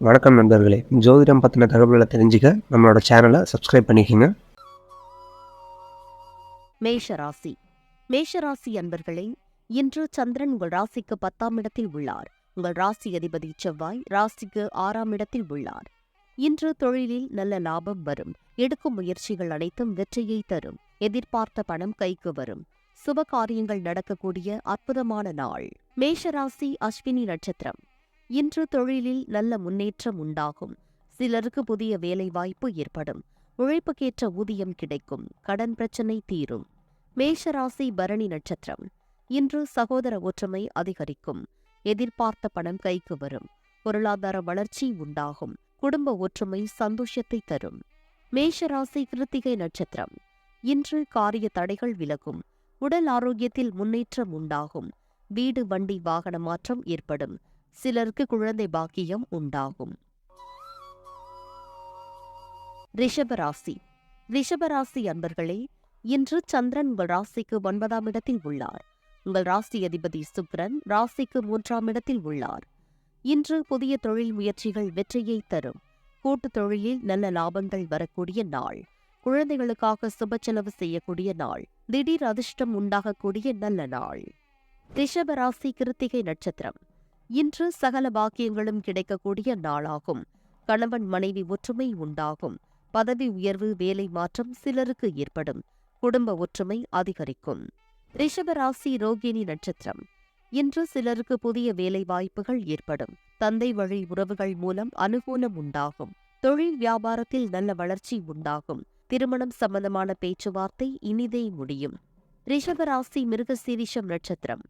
வணக்கம் நண்பர்களே. ஜோதிடம் பற்றின தகவல்களை தெரிஞ்சுக்க நம்மளோட சேனலை சப்ஸ்கிரைப் பண்ணிக்கோங்க. மேஷராசி. மேஷராசி அன்பர்களே இன்று சந்திரன் உங்கள் ராசிக்கு பத்தாம் இடத்தில் உள்ளார். உங்கள் ராசி அதிபதி செவ்வாய் ராசிக்கு ஆறாம் இடத்தில் உள்ளார். இன்று தொழிலில் நல்ல லாபம் வரும். எடுக்கும் முயற்சிகள் அனைத்தும் வெற்றியை தரும். எதிர்பார்த்த பணம் கைக்கு வரும். சுப காரியங்கள் நடக்கக்கூடிய அற்புதமான நாள். மேஷராசி அஸ்வினி நட்சத்திரம். இன்று தொழிலில் நல்ல முன்னேற்றம் உண்டாகும். சிலருக்கு புதிய வேலைவாய்ப்பு ஏற்படும். உழைப்புக்கேற்ற ஊதியம் கிடைக்கும். கடன் பிரச்சனை தீரும். மேஷராசி பரணி நட்சத்திரம். இன்று சகோதர ஒற்றுமை அதிகரிக்கும். எதிர்பார்த்த பணம் கைக்கு வரும். பொருளாதார வளர்ச்சி உண்டாகும். குடும்ப ஒற்றுமை சந்தோஷத்தை தரும். மேஷராசி கிருத்திகை நட்சத்திரம். இன்று காரிய தடைகள் விலகும். உடல் ஆரோக்கியத்தில் முன்னேற்றம் உண்டாகும். வீடு வண்டி வாகன மாற்றம் ஏற்படும். சிலருக்கு குழந்தை பாக்கியம் உண்டாகும். ரிஷபராசி. ரிஷபராசி அன்பர்களே இன்று சந்திரன் உங்கள் ராசிக்கு ஒன்பதாம் இடத்தில் உள்ளார். உங்கள் ராசி அதிபதி சுக்ரன் ராசிக்கு மூன்றாம் இடத்தில் உள்ளார். இன்று புதிய தொழில் முயற்சிகள் வெற்றியை தரும். கூட்டு தொழிலில் நல்ல லாபங்கள் வரக்கூடிய நாள். குழந்தைகளுக்காக சுப செலவு செய்யக்கூடிய நாள். திடீர் அதிர்ஷ்டம் உண்டாகக்கூடிய நல்ல நாள். ரிஷபராசி கிருத்திகை நட்சத்திரம். இன்று சகல பாக்கியங்களும் கிடைக்கக்கூடிய நாளாகும். கணவன் மனைவி ஒற்றுமை உண்டாகும். பதவி உயர்வு வேலை மாற்றம் சிலருக்கு ஏற்படும். குடும்ப ஒற்றுமை அதிகரிக்கும். ரிஷபராசி ரோகிணி நட்சத்திரம். இன்று சிலருக்கு புதிய வேலை வாய்ப்புகள் ஏற்படும். தந்தை வழி உறவுகள் மூலம் அனுகூலம் உண்டாகும். தொழில் வியாபாரத்தில் நல்ல வளர்ச்சி உண்டாகும். திருமணம் சம்பந்தமான பேச்சுவார்த்தை இனிதே முடியும். ரிஷபராசி மிருகசீரிஷம் நட்சத்திரம்.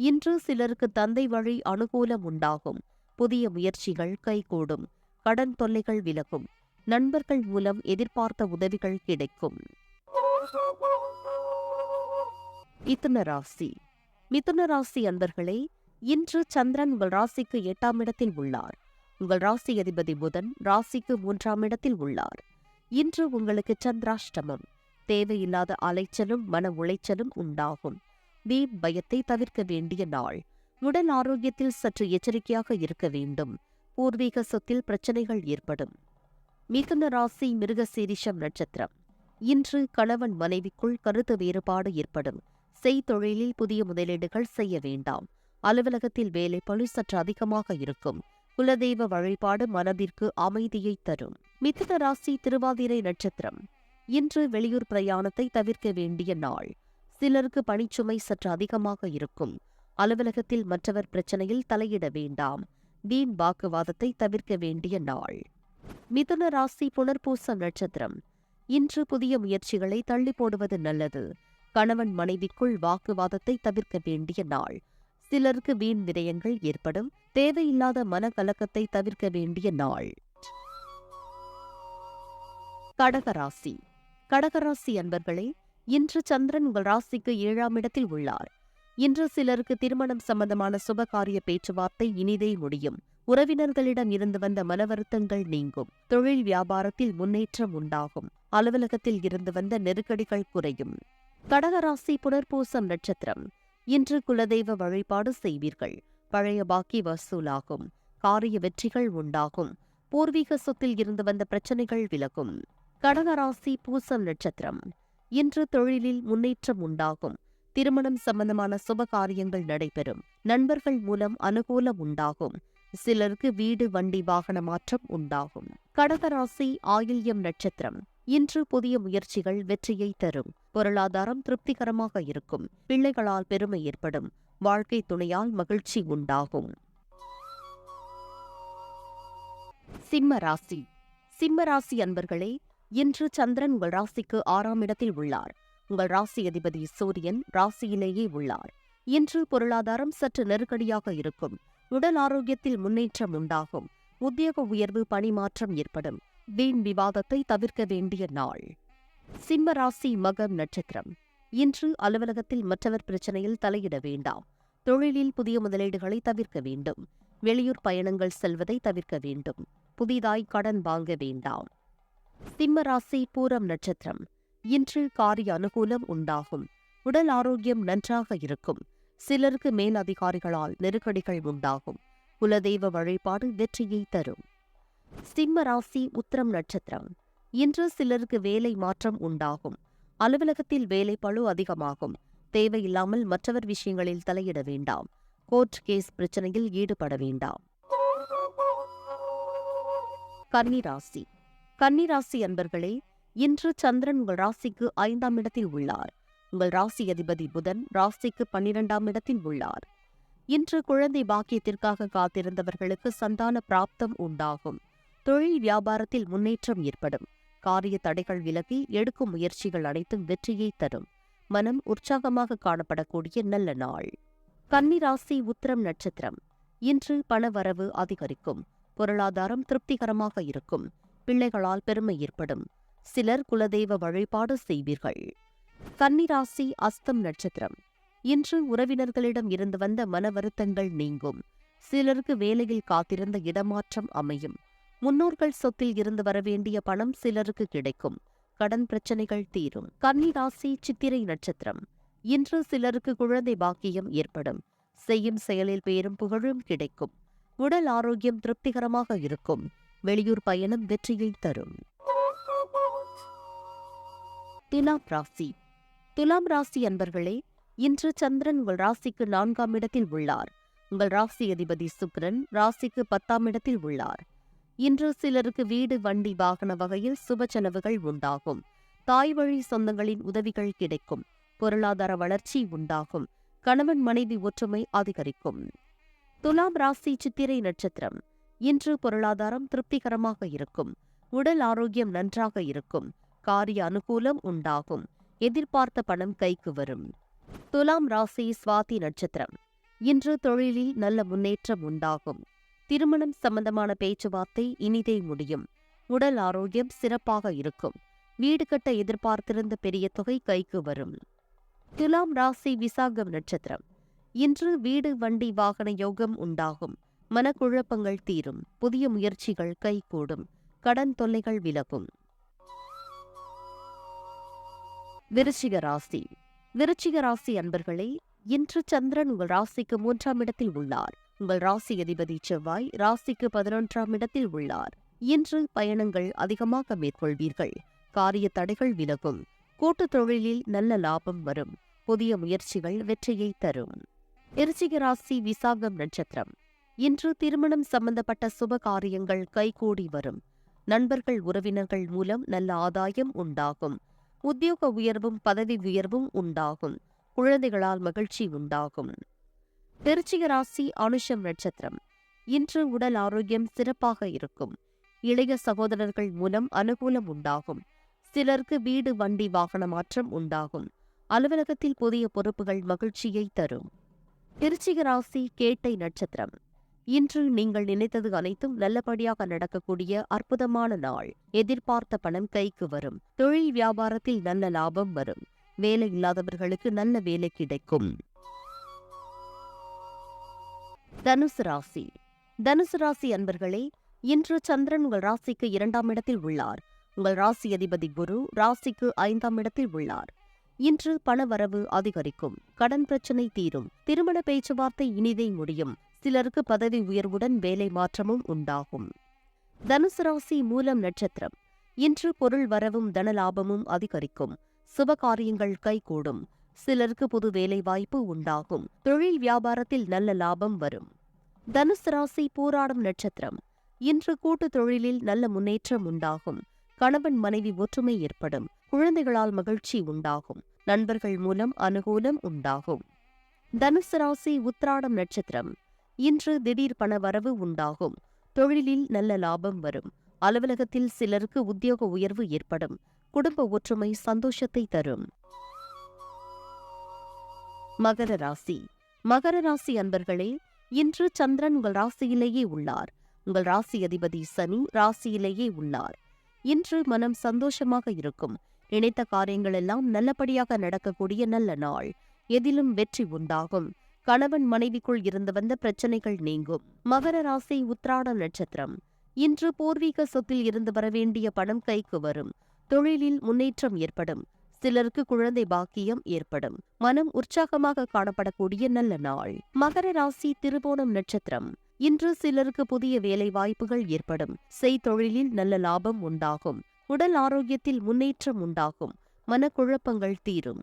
இன்று சிலருக்கு தந்தை வழி அனுகூலம் உண்டாகும். புதிய முயற்சிகள் கைகூடும். கடன் தொல்லைகள் விலகும். நண்பர்கள் மூலம் எதிர்பார்த்த உதவிகள் கிடைக்கும். மிதுன ராசி. மிதுன ராசி அன்பர்களே இன்று சந்திரன் உங்கள் ராசிக்கு எட்டாம் இடத்தில் உள்ளார். உங்கள் ராசி அதிபதி புதன் ராசிக்கு மூன்றாம் இடத்தில் உள்ளார். இன்று உங்களுக்கு சந்திராஷ்டமம். தேவையில்லாத அலைச்சலும் மன உளைச்சலும் உண்டாகும். வீண் பயத்தை தவிர்க்க வேண்டிய நாள். உடல் ஆரோக்கியத்தில் சற்று எச்சரிக்கையாக இருக்க வேண்டும். பூர்வீக சொத்தில் பிரச்சனைகள் ஏற்படும். மிதுன ராசி மிருகசீரிஷம் நட்சத்திரம். இன்று கணவன் மனைவிக்குள் கருத்து வேறுபாடு ஏற்படும். செய்தொழிலில் புதிய முதலீடுகள் செய்ய வேண்டாம். அலுவலகத்தில் வேலை பளு சற்று அதிகமாக இருக்கும். குலதெய்வ வழிபாடு மனதிற்கு அமைதியை தரும். மிதுன ராசி திருவாதிரை நட்சத்திரம். இன்று வெளியூர் பிரயாணத்தை தவிர்க்க வேண்டிய நாள். சிலருக்கு பணிச்சுமை சற்று அதிகமாக இருக்கும். அலுவலகத்தில் மற்றவர் பிரச்சனையில் தலையிட வேண்டாம். வீண் வாக்குவாதத்தை தவிர்க்க வேண்டிய நாள். மிதுன ராசி புனர்பூச நட்சத்திரம். இன்று புதிய முயற்சிகளை தள்ளி போடுவது நல்லது. கணவன் மனைவிக்குள் வாக்குவாதத்தை தவிர்க்க வேண்டிய நாள். சிலருக்கு வீண் விரயங்கள் ஏற்படும். தேவையில்லாத மனக்கலக்கத்தை தவிர்க்க வேண்டிய நாள். கடகராசி. கடகராசி அன்பர்களே இன்று சந்திரன் உங்கள் ராசிக்கு ஏழாம் இடத்தில் உள்ளார். இன்று சிலருக்கு திருமணம் சம்பந்தமான சுபகாரிய பேச்சுவார்த்தை இனிதே முடியும். உறவினர்களிடம் இருந்து வந்த மன வருத்தங்கள் நீங்கும். தொழில் வியாபாரத்தில் முன்னேற்றம் உண்டாகும். அலுவலகத்தில் இருந்து வந்த நெருக்கடிகள் குறையும். கடகராசி புனர்பூசம் நட்சத்திரம். இன்று குலதெய்வ வழிபாடு செய்வீர்கள். பழைய பாக்கி வசூலாகும். காரிய வெற்றிகள் உண்டாகும். பூர்வீக சொத்தில் இருந்து வந்த பிரச்சனைகள் விலகும். கடகராசி பூசம் நட்சத்திரம். இன்று தொழிலில் முன்னேற்றம் உண்டாகும். திருமணம் சம்பந்தமான சுப காரியங்கள் நடைபெறும். நண்பர்கள் மூலம் அனுகூலம் உண்டாகும். சிலருக்கு வீடு வண்டி வாகன மாற்றம் உண்டாகும். கடகராசி ஆயில்யம் நட்சத்திரம். இன்று புதிய முயற்சிகள் வெற்றியை தரும். பொருளாதாரம் திருப்திகரமாக இருக்கும். பிள்ளைகளால் பெருமை ஏற்படும். வாழ்க்கை துணையால் மகிழ்ச்சி உண்டாகும். சிம்ம ராசி. சிம்ம ராசி அன்பர்களே இன்று சந்திரன் உங்கள் ராசிக்கு ஆறாம் இடத்தில் உள்ளார். உங்கள் ராசி அதிபதி சூரியன் ராசியிலேயே உள்ளார். இன்று பொருளாதாரம் சற்று நெருக்கடியாக இருக்கும். உடல் ஆரோக்கியத்தில் முன்னேற்றம் உண்டாகும். உத்தியோக உயர்வு பணிமாற்றம் ஏற்படும். வீண் விவாதத்தை தவிர்க்க வேண்டிய நாள். சிம்ம ராசி மகம் நட்சத்திரம். இன்று அலுவலகத்தில் மற்றவர் பிரச்சனையில் தலையிட வேண்டாம். தொழிலில் புதிய முதலீடுகளை தவிர்க்க வேண்டும். வெளியூர் பயணங்கள் செல்வதை தவிர்க்க வேண்டும். புதிதாய் கடன் வாங்க வேண்டாம். சிம்ம ராசி பூரம் நட்சத்திரம். இன்று காரிய அனுகூலம் உண்டாகும். உடல் ஆரோக்கியம் நன்றாக இருக்கும். சிலருக்கு மேலதிகாரிகளால் நெருக்கடிகள் உண்டாகும். குலதெய்வ வழிபாடு வெற்றியை தரும். சிம்ம ராசி உத்திரம் நட்சத்திரம். இன்று சிலருக்கு வேலை மாற்றம் உண்டாகும். அலுவலகத்தில் வேலை பளு அதிகமாகும். தேவையில்லாமல் மற்றவர் விஷயங்களில் தலையிட வேண்டாம். கோர்ட் கேஸ் பிரச்சனையில் ஈடுபட வேண்டாம். கன்னிராசி கன்னிராசி அன்பர்களே இன்று சந்திரன் உங்கள் ராசிக்கு ஐந்தாம் இடத்தில் உள்ளார். உங்கள் ராசி அதிபதி புதன் ராசிக்கு பன்னிரெண்டாம் இடத்தில் உள்ளார். இன்று குழந்தை பாக்கியத்திற்காக காத்திருந்தவர்களுக்கு சந்தான பிராப்தம் உண்டாகும். தொழில் வியாபாரத்தில் முன்னேற்றம் ஏற்படும். காரிய தடைகள் விலகி எடுக்கும் முயற்சிகள் அனைத்தும் வெற்றியை தரும். மனம் உற்சாகமாக காணப்படக்கூடிய நல்ல நாள். கன்னிராசி உத்திரம் நட்சத்திரம். இன்று பணவரவு அதிகரிக்கும். பொருளாதாரம் திருப்திகரமாக இருக்கும். பிள்ளைகளால் பெருமை ஏற்படும். சிலர் குலதெய்வ வழிபாடு செய்வீர்கள். கன்னிராசி அஸ்தம் நட்சத்திரம். இன்று உறவினர்களிடம் இருந்து வந்த மன வருத்தங்கள் நீங்கும். சிலருக்கு வேலையில் காத்திருந்த இடமாற்றம் அமையும். முன்னோர்கள் சொத்தில் இருந்து வரவேண்டிய பணம் சிலருக்கு கிடைக்கும். கடன் பிரச்சனைகள் தீரும். கன்னிராசி சித்திரை நட்சத்திரம். இன்று சிலருக்கு குழந்தை பாக்கியம் ஏற்படும். செய்யும் செயலில் பேரும் புகழும் கிடைக்கும். உடல் ஆரோக்கியம் திருப்திகரமாக இருக்கும். வெளியூர் பயணம் வெற்றியை தரும். துலாம் ராசி. துலாம் ராசி அன்பர்களே இன்று சந்திரன் உங்கள் ராசிக்கு நான்காம் இடத்தில் உள்ளார். உங்கள் ராசி அதிபதி சுக்ரன் ராசிக்கு பத்தாம் இடத்தில் உள்ளார். இன்று சிலருக்கு வீடு வண்டி வாகன வகையில் சுப செலவுகள் உண்டாகும். தாய் வழி சொந்தங்களின் உதவிகள் கிடைக்கும். பொருளாதார வளர்ச்சி உண்டாகும். கணவன் மனைவி ஒற்றுமை அதிகரிக்கும். துலாம் ராசி சித்திரை நட்சத்திரம். இன்று பொருளாதாரம் திருப்திகரமாக இருக்கும். உடல் ஆரோக்கியம் நன்றாக இருக்கும். காரிய அனுகூலம் உண்டாகும். எதிர்பார்த்த பணம் கைக்கு வரும். துலாம் ராசி சுவாதி நட்சத்திரம். இன்று தொழிலில் நல்ல முன்னேற்றம் உண்டாகும். திருமணம் சம்பந்தமான பேச்சுவார்த்தை இனிதே முடியும். உடல் ஆரோக்கியம் சிறப்பாக இருக்கும். வீடு கட்ட எதிர்பார்த்திருந்த பெரிய தொகை கைக்கு வரும். துலாம் ராசி விசாகம் நட்சத்திரம். இன்று வீடு வண்டி வாகன யோகம் உண்டாகும். மனக்குழப்பங்கள் தீரும் புதிய முயற்சிகள் கைகூடும் கடன் தொல்லைகள் விலகும். விருச்சிக ராசி. விருச்சிக ராசி அன்பர்களே இன்று சந்திரன் உங்கள் ராசிக்கு மூன்றாம் இடத்தில் உள்ளார். உங்கள் ராசி அதிபதி செவ்வாய் ராசிக்கு பதினொன்றாம் இடத்தில் உள்ளார். இன்று பயணங்கள் அதிகமாக மேற்கொள்வீர்கள். காரிய தடைகள் விலகும். கூட்டுத் தொழிலில் நல்ல லாபம் வரும். புதிய முயற்சிகள் வெற்றியை தரும். விருச்சிக ராசி விசாகம் நட்சத்திரம். இன்று திருமணம் சம்பந்தப்பட்ட சுப காரியங்கள் கைகூடி வரும். நண்பர்கள் உறவினர்கள் மூலம் நல்ல ஆதாயம் உண்டாகும். உத்தியோக உயர்வும் பதவி உயர்வும் உண்டாகும். குழந்தைகளால் மகிழ்ச்சி உண்டாகும். திருச்சிக ராசி அனுஷம் நட்சத்திரம். இன்று உடல் ஆரோக்கியம் சிறப்பாக இருக்கும். இளைய சகோதரர்கள் மூலம் அனுகூலம் உண்டாகும். சிலருக்கு வீடு வண்டி வாகன மாற்றம் உண்டாகும். அலுவலகத்தில் புதிய பொறுப்புகள் மகிழ்ச்சியை தரும். திருச்சிக ராசி கேட்டை நட்சத்திரம். இன்று நீங்கள் நினைத்தது அனைத்தும் நல்லபடியாக நடக்கக்கூடிய அற்புதமான நாள். எதிர்பார்த்த பணம் கைக்கு வரும். தொழில் வியாபாரத்தில் நல்ல லாபம் வரும். வேலை இல்லாதவர்களுக்கு நல்ல வேலை கிடைக்கும். தனுசு ராசி. தனுசு ராசி அன்பர்களே இன்று சந்திரன் உங்கள் ராசிக்கு இரண்டாம் இடத்தில் உள்ளார். உங்கள் ராசி அதிபதி குரு ராசிக்கு ஐந்தாம் இடத்தில் உள்ளார். இன்று பணவரவு அதிகரிக்கும். கடன் பிரச்சனை தீரும். திருமண பேச்சுவார்த்தை இனிதே முடியும். சிலருக்கு பதவி உயர்வுடன் வேலை மாற்றமும் உண்டாகும். தனுசு ராசி மூலம் நட்சத்திரம். இன்று பொருள் வரவும் தனலாபமும் அதிகரிக்கும். சுபகாரியங்கள் கைகூடும். சிலருக்கு புது வேலை வாய்ப்பு உண்டாகும். தொழில் வியாபாரத்தில் நல்ல லாபம் வரும். தனுசு ராசி போராடும் நட்சத்திரம். இன்று கூட்டு தொழிலில் நல்ல முன்னேற்றம் உண்டாகும். கணவன் மனைவி ஒற்றுமை ஏற்படும். குழந்தைகளால் மகிழ்ச்சி உண்டாகும். நண்பர்கள் மூலம் அனுகூலம் உண்டாகும். தனுசு ராசி உத்ராடம் நட்சத்திரம். இன்று திடீர் பண வரவு உண்டாகும். தொழிலில் நல்ல லாபம் வரும். அலுவலகத்தில் சிலருக்கு உத்தியோக உயர்வு ஏற்படும். குடும்ப ஒற்றுமை சந்தோஷத்தை தரும். மகர ராசி. மகர ராசி அன்பர்களே இன்று சந்திரன் உங்கள் ராசியிலேயே உள்ளார். உங்கள் ராசி அதிபதி சனி ராசியிலேயே உள்ளார். இன்று மனம் சந்தோஷமாக இருக்கும். நினைத்த காரியங்கள் எல்லாம் நல்லபடியாக நடக்கக்கூடிய நல்ல நாள். எதிலும் வெற்றி உண்டாகும். கணவன் மனைவிக்குள் இருந்து வந்த பிரச்சனைகள் நீங்கும். மகர ராசி உத்ராட நட்சத்திரம். இன்று பூர்வீக சொத்தில் இருந்து வரவேண்டிய பணம் கைக்கு வரும். தொழிலில் முன்னேற்றம் ஏற்படும். சிலருக்கு குழந்தை பாக்கியம் ஏற்படும். மனம் உற்சாகமாக காணப்படக்கூடிய நல்ல நாள். மகர ராசி திருவோணம் நட்சத்திரம். இன்று சிலருக்கு புதிய வேலை வாய்ப்புகள் ஏற்படும் செய்தொழிலில் நல்ல லாபம் உண்டாகும். உடல் ஆரோக்கியத்தில் முன்னேற்றம் உண்டாகும். மனக்குழப்பங்கள் தீரும்.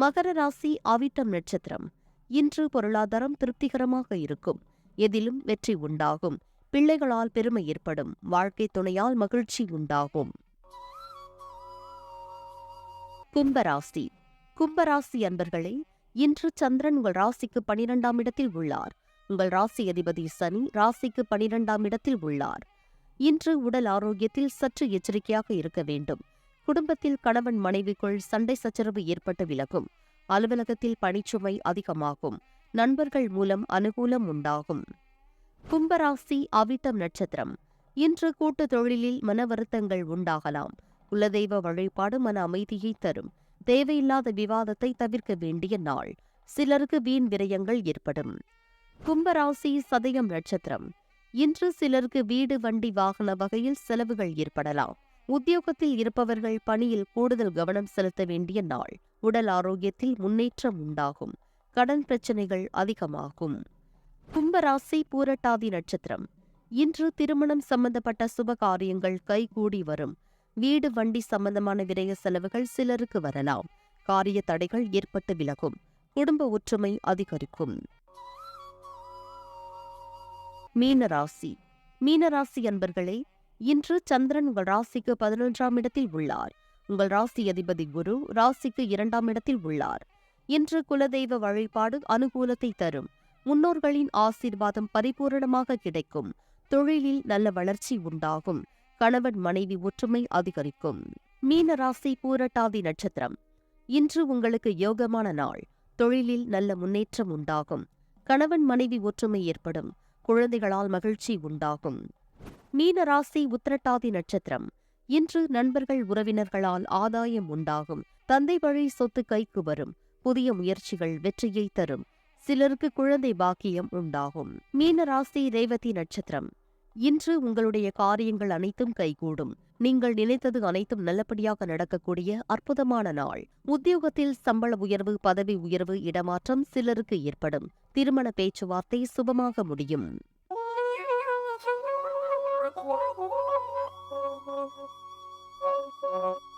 மகர ராசி ஆவிட்டம் நட்சத்திரம். இன்று பொருளாதாரம் திருப்திகரமாக இருக்கும். எதிலும் வெற்றி உண்டாகும். பிள்ளைகளால் பெருமை ஏற்படும். வாழ்க்கை துணையால் மகிழ்ச்சி உண்டாகும். கும்பராசி. கும்பராசி அன்பர்களே இன்று சந்திரன் உங்கள் ராசிக்கு பனிரெண்டாம் இடத்தில் உள்ளார். உங்கள் ராசி அதிபதி சனி ராசிக்கு பனிரெண்டாம் இடத்தில் உள்ளார். இன்று உடல் ஆரோக்கியத்தில் சற்று எச்சரிக்கையாக இருக்க வேண்டும். குடும்பத்தில் கணவன் மனைவிக்குள் சண்டை சச்சரவு ஏற்பட்டு விலகும். அலுவலகத்தில் பணிச்சுமை அதிகமாகும். நண்பர்கள் மூலம் அனுகூலம் உண்டாகும். கும்பராசி அவிட்டம் நட்சத்திரம். இன்று கூட்டு தொழிலில் மன வருத்தங்கள் உண்டாகலாம். குலதெய்வ வழிபாடு மன அமைதியை தரும். தேவையில்லாத விவாதத்தை தவிர்க்க வேண்டிய நாள். சிலருக்கு வீண் விரயங்கள் ஏற்படும். கும்பராசி சதயம் நட்சத்திரம். இன்று சிலருக்கு வீடு வண்டி வாகன வகையில் செலவுகள் ஏற்படலாம். உத்தியோகத்தில் இருப்பவர்கள் பணியில் கூடுதல் கவனம் செலுத்த வேண்டிய நாள். உடல் ஆரோக்கியத்தில் முன்னேற்றம் உண்டாகும். கடன் பிரச்சனைகள் அதிகமாகும். கும்பராசி பூரட்டாதி நட்சத்திரம். இன்று திருமணம் சம்பந்தப்பட்ட சுப காரியங்கள் கைகூடி வரும். வீடு வண்டி சம்பந்தமான விரய செலவுகள் சிலருக்கு வரலாம். காரிய தடைகள் ஏற்பட்டு விலகும். குடும்ப ஒற்றுமை அதிகரிக்கும். மீனராசி. மீனராசி அன்பர்களே இன்று சந்திரன் உங்கள் ராசிக்கு பதினொன்றாம் இடத்தில் உள்ளார். உங்கள் ராசி அதிபதி குரு ராசிக்கு இரண்டாம் இடத்தில் உள்ளார். இன்று குலதெய்வ வழிபாடு அனுகூலத்தை தரும். முன்னோர்களின் ஆசீர்வாதம் பரிபூரணமாக கிடைக்கும். தொழிலில் நல்ல வளர்ச்சி உண்டாகும். கணவன் மனைவி ஒற்றுமை அதிகரிக்கும். மீனராசி பூரட்டாதி நட்சத்திரம். இன்று உங்களுக்கு யோகமான நாள். தொழிலில் நல்ல முன்னேற்றம் உண்டாகும். கணவன் மனைவி ஒற்றுமை ஏற்படும். குழந்தைகளால் மகிழ்ச்சி உண்டாகும். மீனராசி உத்திரட்டாதி நட்சத்திரம். இன்று நண்பர்கள் உறவினர்களால் ஆதாயம் உண்டாகும். தந்தை வழி சொத்து கைக்கு வரும். புதிய முயற்சிகள் வெற்றியை தரும். சிலருக்கு குழந்தை பாக்கியம் உண்டாகும். மீனராசி ரேவதி நட்சத்திரம். இன்று உங்களுடைய காரியங்கள் அனைத்தும் கைகூடும். நீங்கள் நினைத்தது அனைத்தும் நல்லபடியாக நடக்கக்கூடிய அற்புதமான நாள். உத்தியோகத்தில் சம்பள உயர்வு பதவி உயர்வு இடமாற்றம் சிலருக்கு ஏற்படும். திருமண பேச்சுவார்த்தை சுபமாக முடியும். you.